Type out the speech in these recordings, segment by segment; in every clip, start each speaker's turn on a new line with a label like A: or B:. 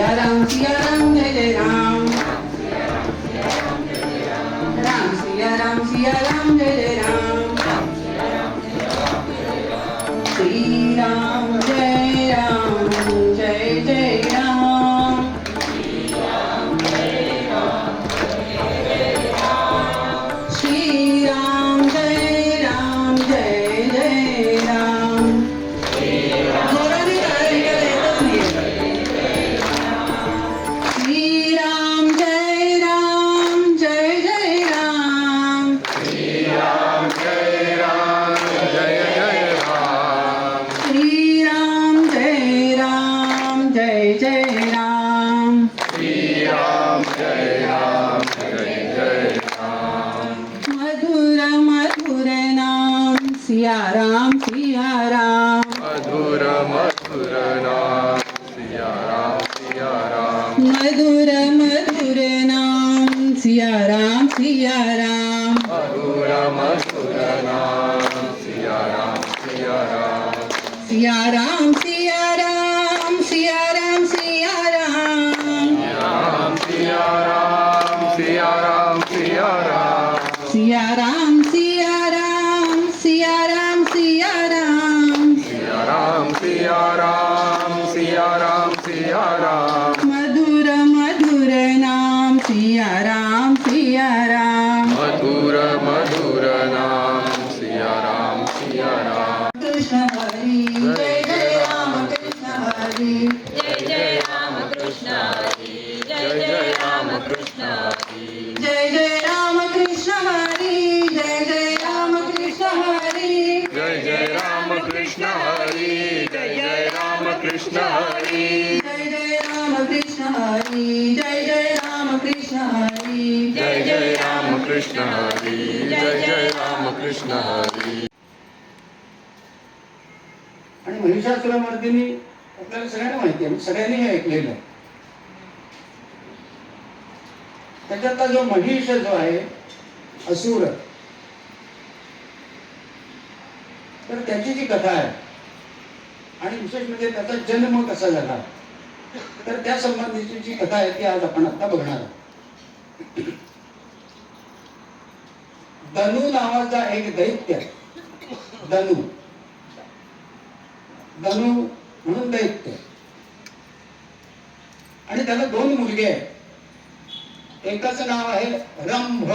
A: सिया राम सिया राम जय जय Ram madhura madhura naam siya ram siya ram madhura naam siya ram siya ram siya ram जय जय राम कृष्ण हरी जय जय राम कृष्ण हरी
B: जय जय राम कृष्ण हरी जय जय राम कृष्ण हरी
A: जय जय राम कृष्ण हरी जय जय राम कृष्ण हरी
C: जय जय राम कृष्ण हरी जय जय राम कृष्ण हरी
A: जय जय राम कृष्ण हरी
D: आणि महिषासुरमर्दिनी आपल्याला सगळ्यांना माहिती आहे सगळ्यांनी हे ऐकलेलं आहे त्याच्यातला जो महिष जो आहे असुर. तर त्याची जी कथा आहे आणि विशेष म्हणजे त्याचा जन्म कसा झाला तर त्या संबंधीची जी कथा आहे ती आज आपण आता बघणार आहोत. धनु नावाचा एक दैत्य धनु. धनु म्हणून दैत्य. आणि त्याला दोन मुलगे आहेत. एकाचं नाव आहे रंभ.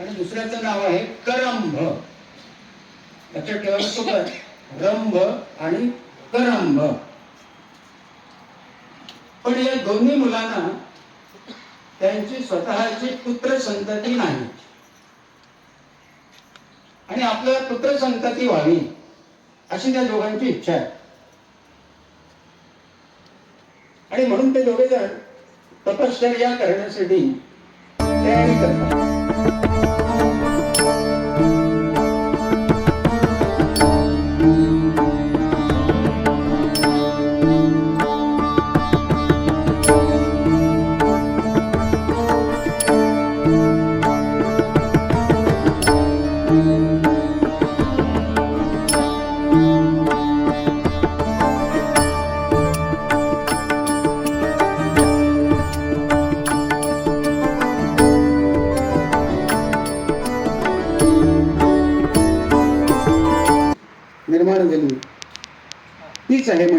D: आणि दुसऱ्याचं नाव आहे करंभ. लक्षात ठेवायला सोपं रंभ आणि करंभ. पण या दोन्ही मुलांना त्यांची स्वतःची पुत्र संतती नाही. आणि आपल्याला पुत्र संतती व्हावी अशी त्या दोघांची इच्छा आहे. आणि म्हणून ते दोघे जण तपश्चर्या करण्यासाठी तयारी करतात.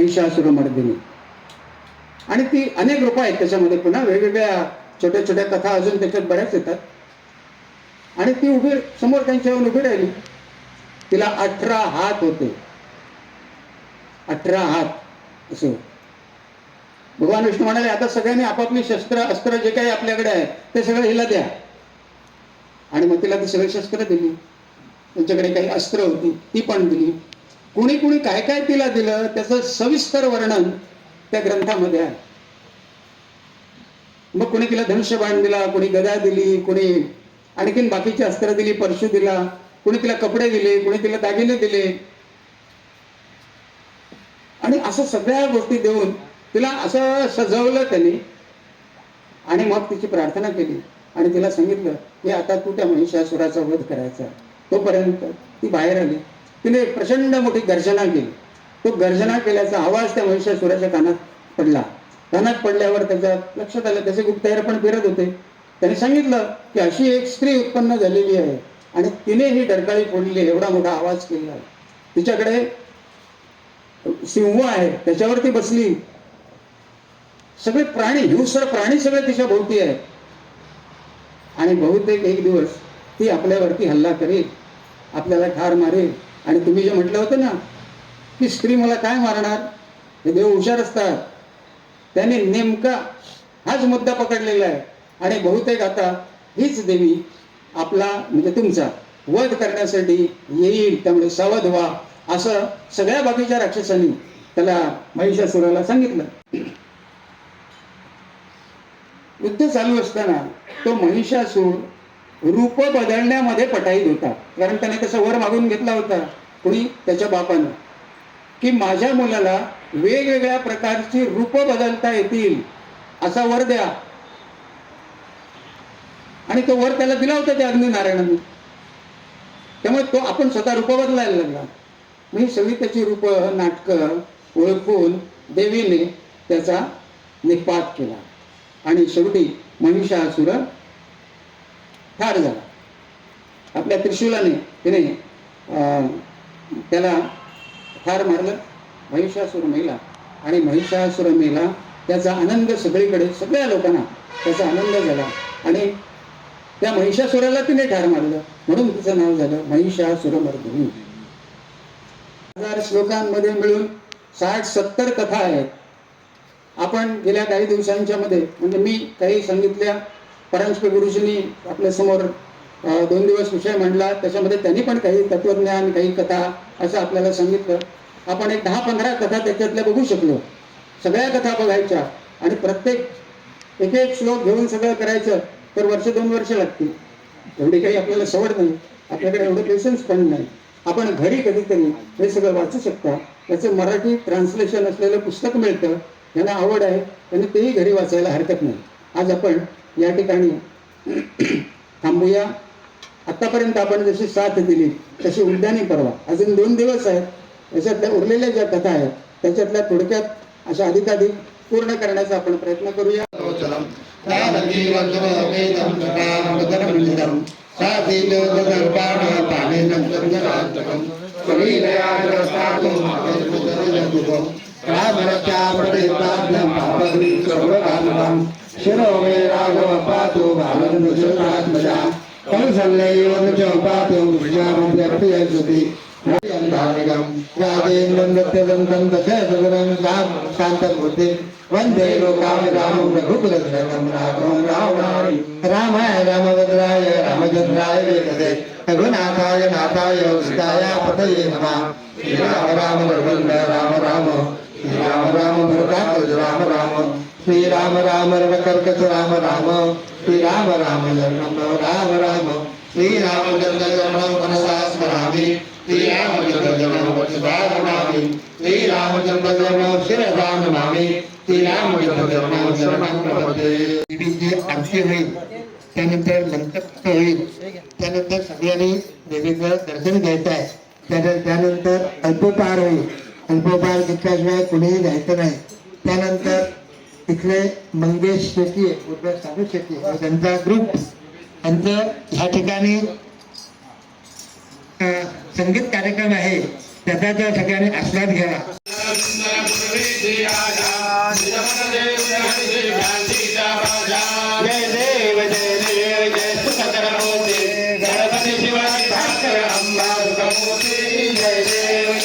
D: महिषासुर मर्दिनी आणि ती अनेक रूप आहेत त्याच्यामध्ये. पुन्हा वेगवेगळ्या छोट्या छोट्या कथा अजून त्याच्यात बऱ्याच येतात. आणि ती उभी समोर त्यांच्या येऊन उभी राहिली. तिला अठरा हात होते. अठरा हात असे. भगवान विष्णू म्हणाले आता सगळ्यांनी आपापली शस्त्र अस्त्र जे काही आपल्याकडे आहे ते सगळं हिला द्या. आणि मग तिला ती सगळी शस्त्र दिली. त्यांच्याकडे काही अस्त्र होती ती पण दिली. कुणी कुणी काय काय तिला दिलं त्याचं सविस्तर वर्णन त्या ग्रंथामध्ये आहे. मग कुणी तिला धनुष्यबाण दिला कुणी गदा दिली कुणी आणखीन बाकीची अस्त्र दिली परशु दिला कुणी तिला कपडे दिले कोणी तिला दागिने दिले. आणि असं सगळ्या गोष्टी देऊन तिला असं सजवलं त्यांनी. आणि मग तिची प्रार्थना केली. आणि तिला सांगितलं की आता तू त्या महिषासुराचा वध करायचा. तोपर्यंत ती बाहेर आली. तिने प्रचंड मोठी गर्जना केली. तो गर्जना केल्याचा आवाज त्या महिषासुराच्या कानात पडला. कानात पडल्यावर त्याच्या लक्षात आलं त्याचे गुप्तहेर पण फिरत होते. त्याने सांगितलं की अशी एक स्त्री उत्पन्न झालेली आहे आणि तिने ही डरकाळी फोडली एवढा मोठा आवाज केला तिच्याकडे सिंह आहे त्याच्यावरती बसली. सगळे प्राणी हिंसर प्राणी सगळे तिच्या भोवती आहेत. आणि बहुतेक एक दिवस ती आपल्यावरती हल्ला करेल आपल्याला ठार मारेल. आणि तुम्ही जे म्हटलं होतं ना की स्त्री मला काय मारणार? हे देव हुशार असतात. त्याने नेमका हाच मुद्दा पकडलेला आहे. आणि बहुतेक आता हीच देवी आपला म्हणजे तुमचा वध करण्यासाठी येईल त्यामुळे सावध व्हा असं सगळ्या बाकीच्या राक्षसांनी त्याला महिषासुराला सांगितलं. युद्ध चालू असताना तो महिषासूर रूप बदलण्यामध्ये पटाईत होता कारण त्याने तसं वर मागून घेतला होता कुणी? त्याच्या बापानं. की माझ्या मुलाला वेगवेगळ्या प्रकारची रूप बदलता येतील असा वर द्या. आणि तो वर त्याला दिला होता त्या अग्निनारायणाने. त्यामुळे तो आपण स्वतः रूप बदलायला लागला. मी ही सगळी त्याची रूप नाटकं ओळखून देवीने त्याचा निपात केला. आणि शेवटी महिषासुर ठार झाला. आपल्या त्रिशूलाने तिने अं, त्याला ठार मारलं. महिषासुर मेला आणि महिषासुर मेला त्याचा आनंद सगळीकडे सगळ्या लोकांना त्याचा आनंद झाला. आणि त्या महिषासुराला तिने ठार मारलं. म्हणून तिचं नाव झालं महिषासुरमर्दिनी हजार श्लोकांमध्ये मिळून साठ सत्तर कथा आहेत. आपण गेल्या काही दिवसांच्या मध्ये म्हणजे मी काही सांगितल्या परांजपे गुरुजींनी आपल्यासमोर दोन दिवस विषय मांडला. त्याच्यामध्ये त्यांनी पण काही तत्वज्ञान काही कथा असं आपल्याला सांगितलं. आपण एक दहा पंधरा कथा त्याच्यातल्या बघू शकलो. सगळ्या कथा बघायच्या आणि प्रत्येक एक एक श्लोक घेऊन सगळं करायचं तर वर्ष दोन वर्ष लागतील. एवढी काही आपल्याला सवड नाही. आपल्याकडे एवढं पेशन्स पण नाही. आपण घरी कधीतरी हे सगळं वाचू शकता. त्याचं मराठी ट्रान्सलेशन असलेलं पुस्तक मिळतं. ज्यांना आवड आहे त्यांनी तेही घरी वाचायला हरकत नाही. आज आपण या ठिकाणी थांबूया. आतापर्यंत आपण जशी साथ दिली तशी उद्यानी परवा. अजून दोन दिवस आहेत. त्याच्यातल्या उरलेल्या ज्या कथा आहेत त्याच्यातल्या थोडक्यात अशा अधिकाधिक पूर्ण करण्याचा आपण प्रयत्न करूया.
E: शिरो मे राघव पातु बालनुषात्मजा कौसल्ययोनुजो पातु विजामप्रियसुति धारगम राजेन्द्रं नृत्यदन्तं दशसदनं शान्तमूर्तिं। वन्दे लोकाभिरामं रघुकुलधरं राघवं रावणारि रामाय रामभद्राय रामचन्द्राय वेदते रघुनाथाय नाथाय सीताय पतये नमः। राम राम रघुन्द राम राम। राम राम भरतात्मज राम राम। श्री राम राम रणकर्कश राम राम। श्री राम जन्म राम राम। श्री श्रीरामचन्द्र जन्म मनसा स्मरामि श्रीरामचन्द्र जन्म वचसा नमामि श्रीरामचन्द्र जन्म शिरसा नमामि श्रीरामचन्द्र जन्म शरणं प्रपदे जे आरती होईल त्यानंतर मंत्रपुष्प होईल त्यानंतर सगळ्यांनी देवीचं दर्शन घ्यायचं आहे. त्यानंतर त्यानंतर अल्पोपहार होईल. अल्पोपहार घेतल्याशिवाय कुणीही जायचं नाही त्यानंतर तिथले मंगेश शेट्टी उद्धव साधू शेट्टी त्यांचा ग्रुप यांचं ह्या ठिकाणी संगीत कार्यक्रम आहे त्याचा त्या ठिकाणी आस्वाद घ्यावा जय देव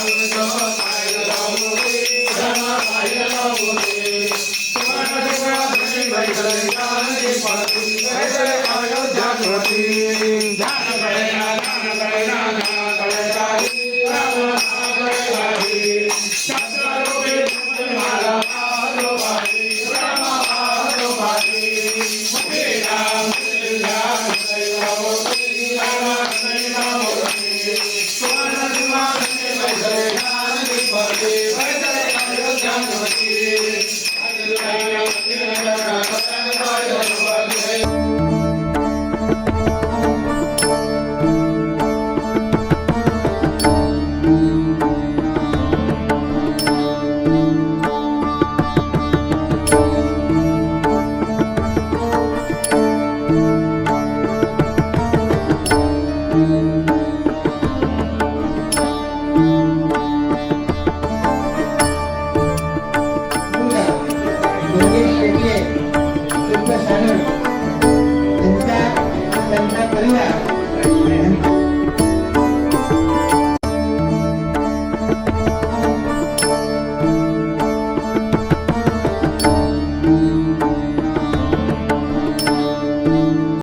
E: Hadi